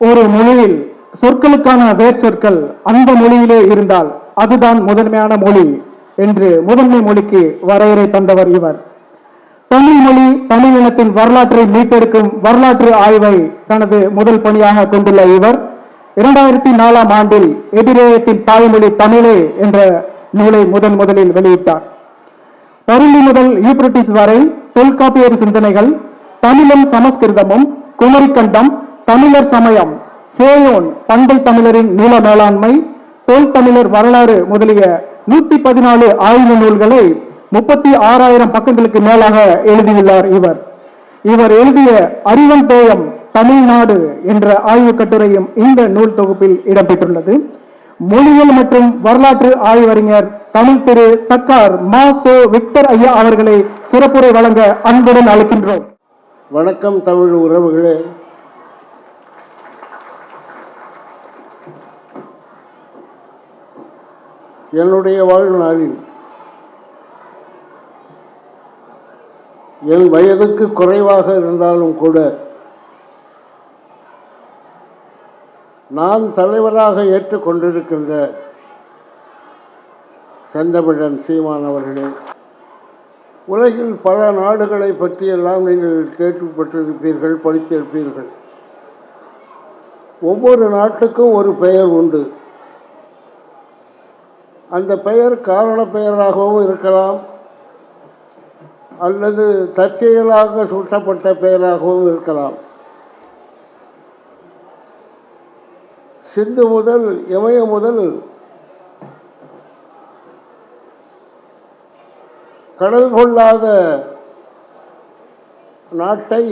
ஒரு மொழியில் சொற்களுக்கான வேர் சொற்கள் அந்த மொழியிலே இருந்தால் அதுதான் முதன்மையான மொழி என்று முதன்மை மொழிக்கு வரையறை தந்தவர் இவர். தமிழ் மொழி தமிழ் இனத்தின் வரலாற்றை மீட்டெடுக்கும் வரலாற்று ஆய்வை தனது முதல் பணியாக கொண்டுள்ள இவர் இரண்டாயிரத்தி நாலாம் ஆண்டில் எதிரேயத்தின் தாய்மொழி தமிழே என்ற நூலை முதன் முதலில் வெளியிட்டார். பருளி முதல் யூப்ரட்டிஸ் வரை தொல்காப்பியர் சிந்தனைகள் தமிழும் சமஸ்கிருதமும் குமரிக்கண்டம் தமிழர் சமயம். சேயோன் பண்டை தமிழரின் நில மேலாண்மை. தொல் தமிழர் வரலாறு முதலிய நூத்தி பதினாலு ஆய்வு நூல்களை முப்பத்தி ஆறாயிரம் பக்கங்களுக்கு மேலாக எழுதியுள்ளார் இவர். இவர் எழுதிய அறிவன் தேயம் தமிழ்நாடு என்ற ஆய்வுக் கட்டுரையும் இந்த நூல் தொகுப்பில் இடம்பெற்றுள்ளது. மொழியியல் மற்றும் வரலாற்று ஆய்வறிஞர் தமிழ் திரு தக்கார் மா சோ விக்டர் ஐயா அவர்களை சிறப்புரை வழங்க அன்புடன் அழைக்கின்றோம். வணக்கம் தமிழ் உறவுகளே. என்னுடைய வாழ்நாளில் என் வயதுக்கு குறைவாக இருந்தாலும் கூட நான் தலைவராக ஏற்றுக்கொண்டிருக்கின்ற செந்தமிழன் சீமான் அவர்களே உலகில் பல நாடுகளை பற்றியெல்லாம் நீங்கள் கேட்டுப்பட்டிருப்பீர்கள் படித்திருப்பீர்கள். ஒவ்வொரு நாட்டுக்கும் ஒரு பெயர் உண்டு. அந்த பெயர் காரண பெயராகவும் இருக்கலாம் அல்லது தற்செயலாக சூட்டப்பட்ட பெயராகவும் இருக்கலாம். சிந்து முதல் இமய முதல் கடல் கொள்ளாத நாட்டை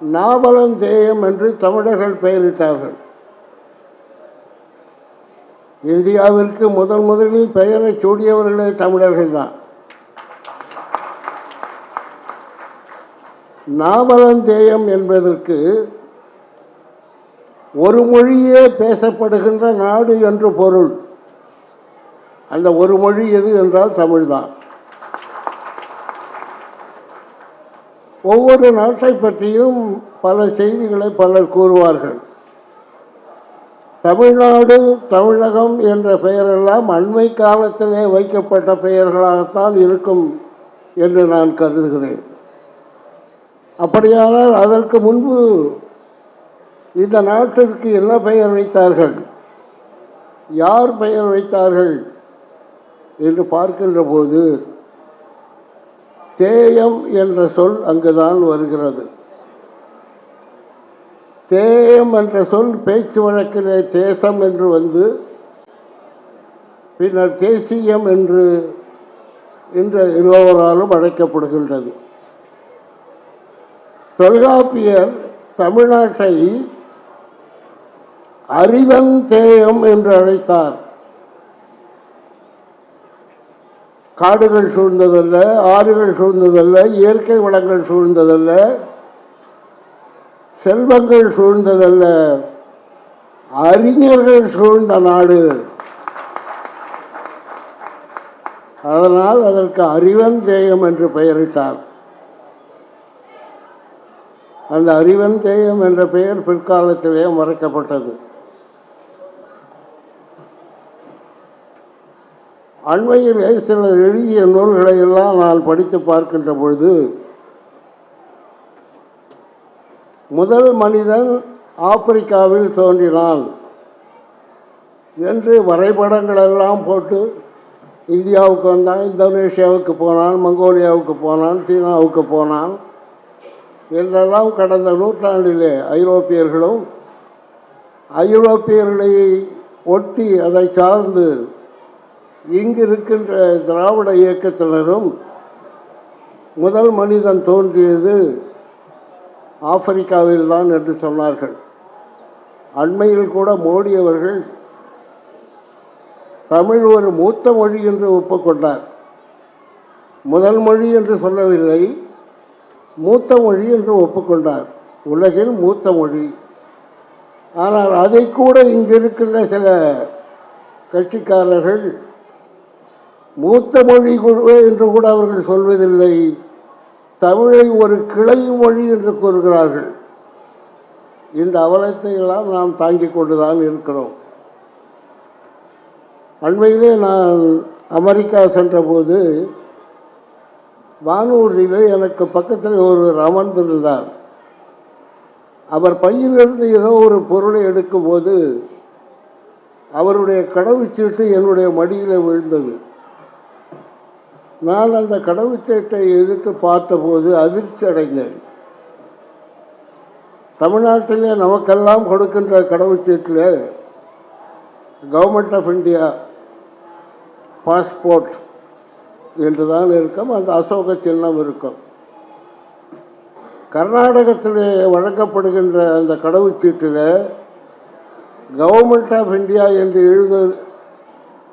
நாவலந்தேயம் என்று தமிழர்கள் பெயரிட்டார்கள். இந்தியாவிற்கு முதன் முதலில் பெயரை சூடியவர்களே தமிழர்கள் தான். நாவலந்தேயம் என்பதற்கு ஒரு மொழியே பேசப்படுகின்ற நாடு என்று பொருள். அந்த ஒரு மொழி எது என்றால் தமிழ்தான். ஒவ்வொரு நாட்டை பற்றியும் பல செய்திகளை பலர் கூறுவார்கள். தமிழ்நாடு தமிழகம் என்ற பெயரெல்லாம் அண்மை காலத்திலே வைக்கப்பட்ட பெயர்களாகத்தான் இருக்கும் என்று நான் கருதுகிறேன். அப்படியானால் அதற்கு முன்பு இந்த நாட்டிற்கு என்ன பெயர் வைத்தார்கள்? யார் பெயர் வைத்தார்கள்? என்று பார்க்கின்ற போது தேயம் என்ற சொல் அங்குதான் வருகிறது. தேயம் என்ற சொல் பேச்சு வழக்கிலே தேசம் என்று வந்து பின்னர் தேசியம் என்று இன்று இருவராலும் அழைக்கப்படுகின்றது. தொல்காப்பியர் தமிழ்நாட்டை அறிவன் தேயம் என்று அழைத்தார். காடுகள் சூழ்ந்ததல்ல ஆறுகள் சூழ்ந்ததல்ல இயற்கை வளங்கள் சூழ்ந்ததல்ல செல்வங்கள் சூழ்ந்ததல்ல. அறிஞர்கள் சூழ்ந்த நாடு. அதனால் அதற்கு அறிவன் தேயம் என்று பெயரிட்டார். அந்த அறிவன் தேயம் என்ற பெயர் பிற்காலத்திலே மறைக்கப்பட்டது. அண்மையிலே சிலர் எழுதிய நூல்களை எல்லாம் நான் படித்து பார்க்கின்ற பொழுது முதல் மனிதன் ஆப்பிரிக்காவில் தோன்றினான் என்று வரைபடங்கள் எல்லாம் போட்டு இந்தியாவுக்கு வந்தான் இந்தோனேஷியாவுக்கு போனான் மங்கோலியாவுக்கு போனான் சீனாவுக்கு போனான் என்றெல்லாம் கடந்த நூற்றாண்டிலே ஐரோப்பியர்களும் ஐரோப்பியர்களை ஒட்டி அதை சார்ந்து இங்கு இருக்கின்ற திராவிட இயக்கத்தினரும் முதல் மனிதன் தோன்றியது ஆப்பிரிக்காவில்தான் என்று சொன்னார்கள். அண்மையில் கூட மோடி அவர்கள் தமிழ் ஒரு மூத்த மொழி என்று ஒப்புக்கொண்டார். முதல் மொழி என்று சொல்லவில்லை மூத்த மொழி என்று ஒப்புக்கொண்டார். உலகில் மூத்த மொழி. ஆனால் அதை கூட இங்கிருக்கின்ற சில கட்சிக்காரர்கள் மூத்த மொழி என்று கூட அவர்கள் சொல்வதில்லை. தமிழை ஒரு கிளை மொழி என்று கூறுகிறார்கள். இந்த அவலத்தை எல்லாம் நாம் தாங்கிக் கொண்டுதான் இருக்கிறோம். அண்மையிலே நான் அமெரிக்கா சென்றபோது வானூரிலே எனக்கு பக்கத்தில் ஒருவர் அமர்ந்திருந்தார் அவர் பையிலிருந்து ஏதோ ஒரு பொருளை எடுக்கும்போது அவருடைய கடவுச்சீட்டு என்னுடைய மடியில் விழுந்தது. நான் அந்த கடவுச்சீட்டை எடுத்து பார்த்தபோது அதிர்ச்சி அடைந்தேன். தமிழ்நாட்டிலே நமக்கெல்லாம் கொடுக்கின்ற கடவுச்சீட்டில் கவர்மெண்ட் ஆஃப் இந்தியா பாஸ்போர்ட் என்று தான் இருக்கும் அந்த அசோக சின்னம் இருக்கும். கர்நாடகத்தில் வழங்கப்படுகின்ற அந்த கடவுச்சீட்டில் கவர்மெண்ட் ஆஃப் இந்தியா என்று எழுத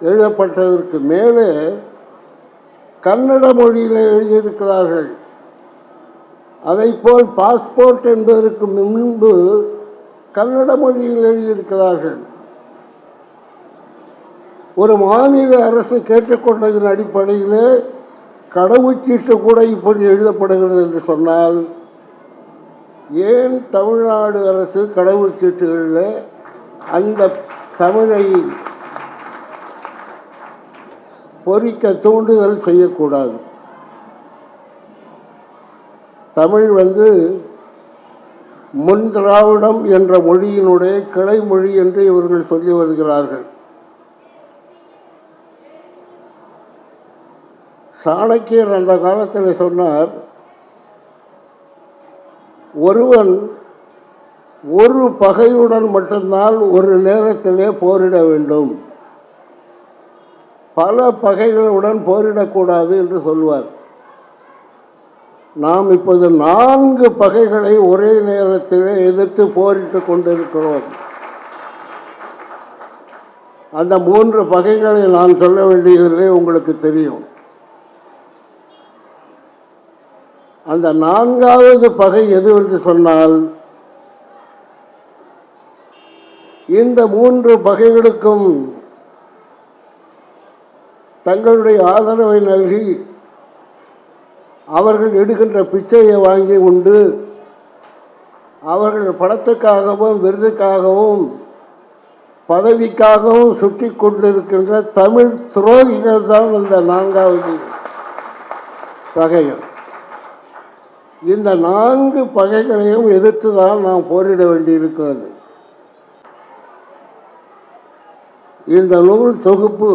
எழுதப்பட்டதற்கு மேலே கன்னட மொழியில் எழுதியிருக்கிறார்கள். அதைப்போல் பாஸ்போர்ட் என்பதற்கு முன்பு கன்னட மொழியில் எழுதியிருக்கிறார்கள். ஒரு மாநில அரசு கேட்டுக்கொண்டதன் அடிப்படையில் கடவுச்சீட்டு கூட இப்படி எழுதப்படுகிறது என்று சொன்னால் ஏன் தமிழ்நாடு அரசு கடவுச்சீட்டுகளில் அந்த தமிழை பொறிக்க தூண்டுதல் செய்யக்கூடாது. தமிழ் வந்து முன் திராவிடம் என்ற மொழியினுடைய கிளை மொழி என்று இவர்கள் சொல்லி வருகிறார்கள். சாணக்கியர் அந்த காலத்தில் சொன்னார் ஒருவன் ஒரு பகையுடன் மட்டும்தான் ஒரு நேரத்திலே போரிட வேண்டும். பல பகைகளுடன் போரிடக்கூடாது என்று சொல்வார். நாம் இப்போது நான்கு பகைகளை ஒரே நேரத்திலே எதிர்த்து போரிட்டு கொண்டிருக்கிறோம். அந்த மூன்று பகைகளை நான் சொல்ல வேண்டியதில்லை உங்களுக்கு தெரியும். அந்த நான்காவது பகை எது என்று சொன்னால் இந்த மூன்று பகைகளுக்கும் தங்களுடைய ஆதரவை நல்கி அவர்கள் எடுக்கின்ற பிச்சையை வாங்கி உண்டு அவர்கள் பணத்துக்காகவும் விருதுக்காகவும் பதவிக்காகவும் சுற்றி கொண்டிருக்கின்ற தமிழ் துரோகிகள் தான் இந்த நான்காவது பகைகள். இந்த நான்கு பகைகளையும் எதிர்த்து தான் நாம் போரிட வேண்டியிருக்கிறது. இந்த நூல் தொகுப்பு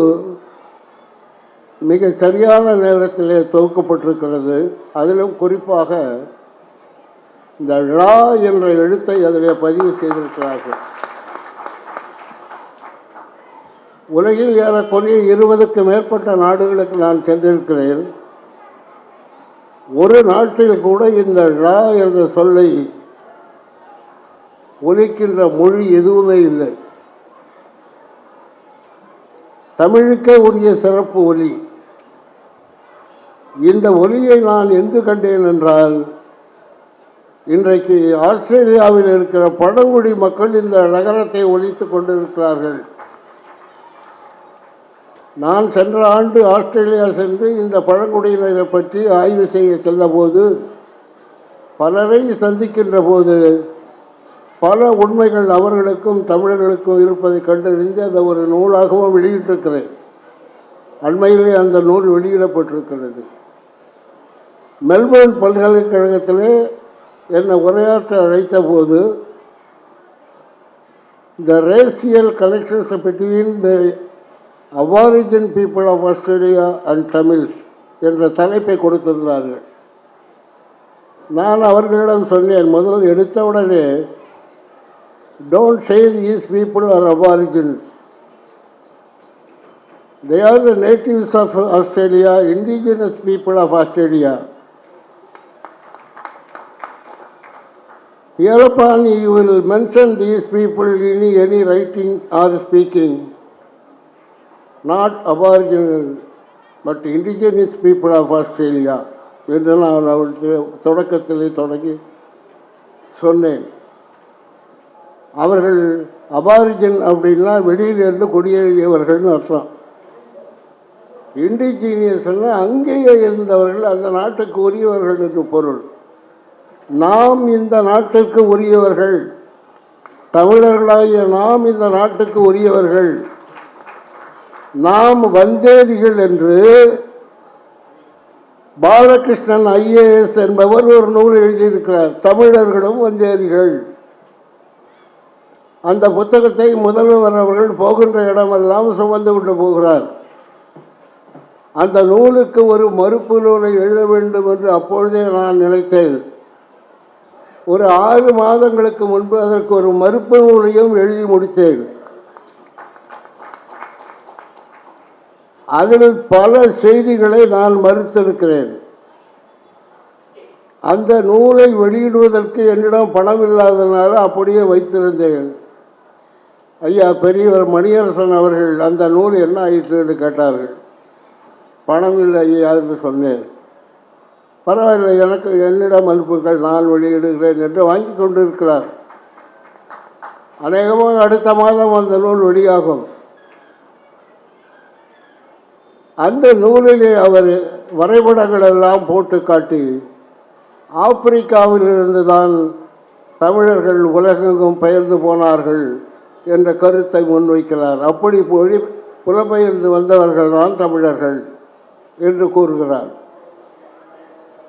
மிக சரியான நேரத்திலே தொகுக்கப்பட்டிருக்கிறது. அதிலும் குறிப்பாக இந்த ழா என்ற எழுத்தை அதிலே பதிவு செய்திருக்கிறார்கள். உலகில் ஏறக்குறைய இருபதுக்கு மேற்பட்ட நாடுகளுக்கு நான் சென்றிருக்கிறேன். ஒரு நாட்டில் கூட இந்த ழா என்ற சொல்லை ஒலிக்கின்ற மொழி எதுவுமே இல்லை. தமிழுக்கே உரிய சிறப்பு ஒலி. இந்த ஒலியை நான் எங்கு கண்டேன் என்றால் இன்றைக்கு ஆஸ்திரேலியாவில் இருக்கிற பழங்குடி மக்கள் இந்த நகரத்தை ஒலித்துக் கொண்டிருக்கிறார்கள். நான் சென்ற ஆண்டு ஆஸ்திரேலியா சென்று இந்த பழங்குடியினரை பற்றி ஆய்வு செய்ய சென்றபோது பலரை சந்திக்கின்ற போது பல உண்மைகள் அவர்களுக்கும் தமிழர்களுக்கும் இருப்பதை கண்டறிந்து அதை ஒரு நூலாகவும் வெளியிட்டிருக்கிறேன். அண்மையிலே அந்த நூல் வெளியிடப்பட்டிருக்கிறது. மெல்பர்ன் பல்கலைக்கழகத்திலே என்னை உரையாற்ற அழைத்த போது the racial connections between the Aborigine people of Australia and Tamils என்ற தலைப்பை கொடுத்திருந்தார்கள். நான் அவர்களிடம் சொன்னேன் முதல் எடுத்தவுடனே don't say these people are aborigines they are the natives of Australia indigenous people of Australia hereupon you will mention these people in any writing or speaking. Not aboriginal but indigenous people of australia. என்று நான் அவருக்கு தொடக்கத்திலே தொடங்கி சொன்னேன். அவர்கள் அபாரிஜன் அப்படின்னா வெளியிலிருந்து குடியேறியவர்கள்னு அர்த்தம். இண்டிஜீனியஸ்னா அங்கேயே இருந்தவர்கள் அந்த நாட்டுக்கு உரியவர்கள் என்று பொருள். நாம் இந்த நாட்டிற்கு உரியவர்கள். தமிழர்களாகிய நாம் இந்த நாட்டுக்கு உரியவர்கள். நாம் வந்தேரிகள் என்று பாலகிருஷ்ணன் ஐஏஎஸ் என்பவர் ஒரு நூல் எழுதியிருக்கிறார். தமிழர்களும் வந்தேரிகள் அந்த புத்தகத்தை முதல்வர் அவர்கள் போகின்ற இடமெல்லாம் சுமந்து கொண்டு போகிறார். அந்த நூலுக்கு ஒரு மறுப்பு நூலை எழுத வேண்டும் என்று அப்பொழுதே நான் நினைத்தேன். ஒரு ஆறு மாதங்களுக்கு முன்பு அதற்கு ஒரு மறுப்பு நூலையும் எழுதி முடித்தேன். அதில் பல செய்திகளை நான் மறுத்திருக்கிறேன். அந்த நூலை வெளியிடுவதற்கு என்னிடம் பணம் இல்லாதனால அப்படியே வைத்திருந்தேன். ஐயா பெரியவர் மணியரசன் அவர்கள் அந்த நூல் என்ன ஆயிற்று? என்று கேட்டார்கள். பணம் இல்லை ஐயா என்று சொன்னேன். பரவாயில்லை எனக்கு என்னிடம் அனுப்புங்கள் நான் வெளியிடுகிறேன் என்று வாங்கி கொண்டிருக்கிறார். அநேகமாக அடுத்த மாதம் அந்த நூல் வெளியாகும். அந்த நூலிலே அவர் வரைபடங்கள் எல்லாம் போட்டு காட்டி ஆப்பிரிக்காவிலிருந்து தான் தமிழர்கள் உலகெங்கும் பெயர்ந்து போனார்கள் என்ற கருத்தை முன்வைக்கிறார். அப்படி மொழி புலம்பெயர்ந்து வந்தவர்கள் தான் தமிழர்கள் என்று கூறுகிறார்.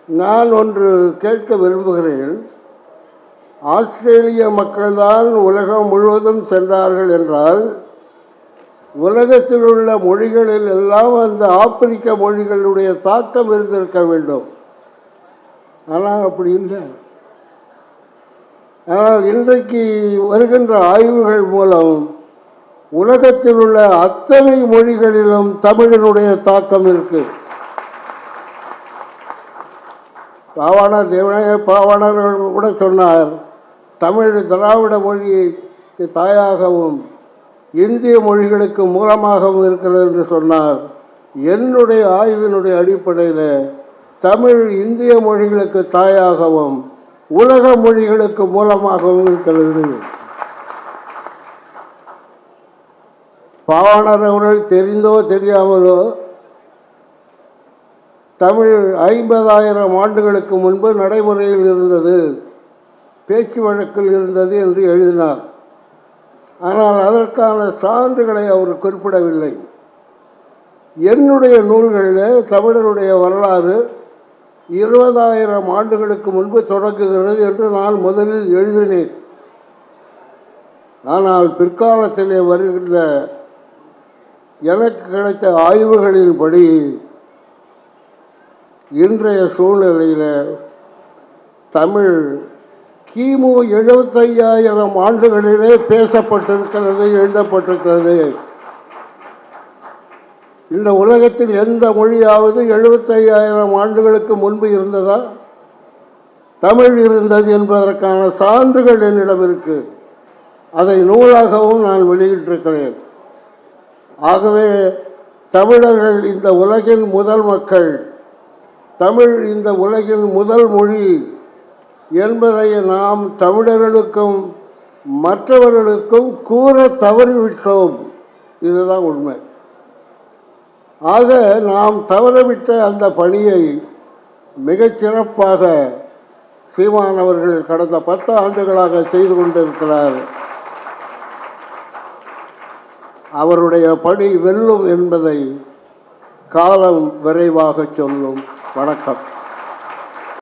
நான் ஒன்று கேட்க விரும்புகிறேன். ஆஸ்திரேலிய மக்கள்தான் உலகம் முழுவதும் சென்றார்கள் என்றால் உலகத்தில் உள்ள மொழிகளில் எல்லாம் அந்த ஆப்பிரிக்க மொழிகளுடைய தாக்கம் இருந்திருக்க வேண்டும். ஆனால் அப்படி இல்லை. ஆனால் இன்றைக்கு வருகின்ற ஆய்வுகள் மூலம் உலகத்தில் உள்ள அத்தனை மொழிகளிலும் தமிழனுடைய தாக்கம் இருக்குது பாவாணர் தேவனே பாவாணர் கூட சொன்னார். தமிழ் திராவிட மொழியை தாயாகவும் இந்திய மொழிகளுக்கு மூலமாகவும் இருக்கிறது என்று சொன்னார். என்னுடைய ஆய்வினுடைய அடிப்படையில் தமிழ் இந்திய மொழிகளுக்கு தாயாகவும் உலக மொழிகளுக்கு மூலமாகவும் இருக்கிறது. பாவாணர் அவர்கள் தெரிந்தோ தெரியாமலோ தமிழ் ஐம்பதாயிரம் ஆண்டுகளுக்கு முன்பு நடைமுறையில் இருந்தது. பேச்சு வழக்கில் இருந்தது என்று எழுதினார். ஆனால் அதற்கான சான்றுகளை அவர் குறிப்பிடவில்லை. என்னுடைய நூல்களில் தமிழருடைய வரலாறு இருபதாயிரம் ஆண்டுகளுக்கு முன்பு தொடங்குகிறது என்று நான் முதலில் எழுதினேன். ஆனால் பிற்காலத்திலே வருகின்ற எனக்கு கிடைத்த ஆய்வுகளின்படி இன்றைய சூழ்நிலையில் தமிழ் கிமு எழுபத்தையாயிரம் ஆண்டுகளிலே பேசப்பட்டிருக்கிறது எழுதப்பட்டிருக்கிறது. இந்த உலகத்தில் எந்த மொழியாவது எழுபத்தையாயிரம் ஆண்டுகளுக்கு முன்பு இருந்ததா? தமிழ் இருந்தது என்பதற்கான சான்றுகள் என்னிடம் இருக்கு. அதை நூலாகவும் நான் வெளியிட்டிருக்கிறேன். ஆகவே தமிழர்கள் இந்த உலகின் முதல் மக்கள் தமிழ் இந்த உலகின் முதல் மொழி என்பதை நாம் தமிழர்களுக்கும் மற்றவர்களுக்கும் கூற தவறிவிட்டோம். இதுதான் உண்மை. ஆக நாம் தவறவிட்ட அந்த பணியை மிகச்சிறப்பாக சீமான் அவர்கள் கடந்த பத்து ஆண்டுகளாக செய்து கொண்டிருக்கிறார். அவருடைய பணி வெல்லும் என்பதை காலம் விரைவாக சொல்லும். வணக்கம்.